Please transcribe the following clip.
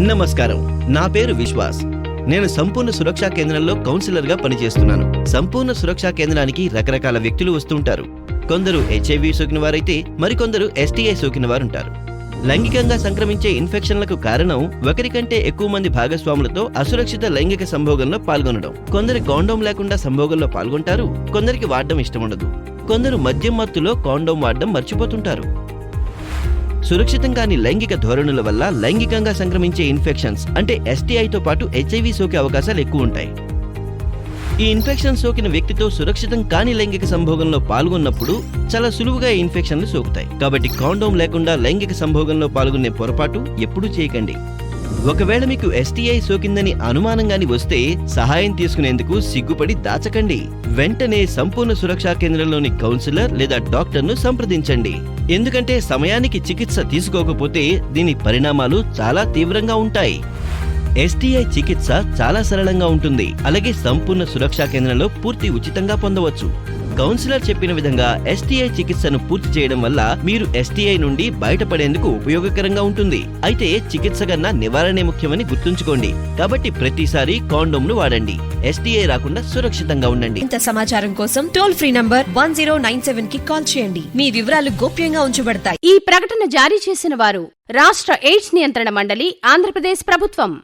నమస్కారం. నా పేరు విశ్వాస్. నేను సంపూర్ణ సురక్షా కేంద్రంలో కౌన్సిలర్గా పనిచేస్తున్నాను. సంపూర్ణ సురక్షా కేంద్రానికి రకరకాల వ్యక్తులు వస్తుంటారు కొందరు హెచ్ఐవి సోకిన వారైతే మరికొందరు ఎస్టీఐ సోకిన వారుంటారు. లైంగికంగా సంక్రమించే ఇన్ఫెక్షన్లకు కారణం ఒకరికంటే ఎక్కువ మంది భాగస్వాములతో అసురక్షిత లైంగిక సంభోగంలో పాల్గొనడం. కొందరు కాండోమ్ లేకుండా సంభోగంలో పాల్గొంటారు కొందరికి వాడడం ఇష్టముండదు. కొందరు మద్యం మత్తులో కాండోమ్ వాడడం మర్చిపోతుంటారు. సురక్షితం కాని లైంగిక ధోరణుల వల్ల లైంగికంగా సంక్రమించే ఇన్ఫెక్షన్స్ అంటే ఎస్టీఐతో పాటు హెచ్ఐవి సోకే అవకాశాలు ఎక్కువ ఉంటాయి. ఈ ఇన్ఫెక్షన్ సోకిన వ్యక్తితో సురక్షితం కాని లైంగిక సంభోగంలో పాల్గొన్నప్పుడు చాలా సులువుగా ఈ ఇన్ఫెక్షన్లు సోకుతాయి. కాబట్టి కాండోమ్ లేకుండా లైంగిక సంభోగంలో పాల్గొనే పొరపాటు ఎప్పుడూ చేయకండి. ఒకవేళ మీకు ఎస్టీఐ సోకిందని అనుమానంగాని వస్తే సహాయం తీసుకునేందుకు సిగ్గుపడి దాచకండి. వెంటనే సంపూర్ణ సురక్షా కేంద్రంలోని కౌన్సిలర్ లేదా డాక్టర్ను సంప్రదించండి. ఎందుకంటే సమయానికి చికిత్స తీసుకోకపోతే దీని పరిణామాలు చాలా తీవ్రంగా ఉంటాయి. ఎస్టీఐ చికిత్స చాలా సరళంగా ఉంటుంది. అలాగే సంపూర్ణ సురక్షా కేంద్రంలో పూర్తి ఉచితంగా పొందవచ్చు. కౌన్సిలర్ చెప్పిన విధంగా ఎస్టీఐ చికిత్సను పూర్తి చేయడం వల్ల మీరు ఎస్టీఐ నుండి బయటపడేందుకు ఉపయోగకరంగా ఉంటుంది. అయితే చికిత్స కన్నా నివారణే ముఖ్యమని గుర్తుంచుకోండి. కాబట్టి ప్రతిసారి కాండోమ్ వాడండి. ఎస్టీఐ రాకుండా సురక్షితంగా ఉండండి. ఇంత సమాచారం కోసం toll free number one zero nine సెవెన్కి కాల్ చేయండి. మీ వివరాలు గోప్యంగా ఉంచబడతాయి. ఈ ప్రకటన జారీ చేసిన వారు రాష్ట్ర ఎయిడ్స్ నియంత్రణ మండలి ఆంధ్రప్రదేశ్ ప్రభుత్వం.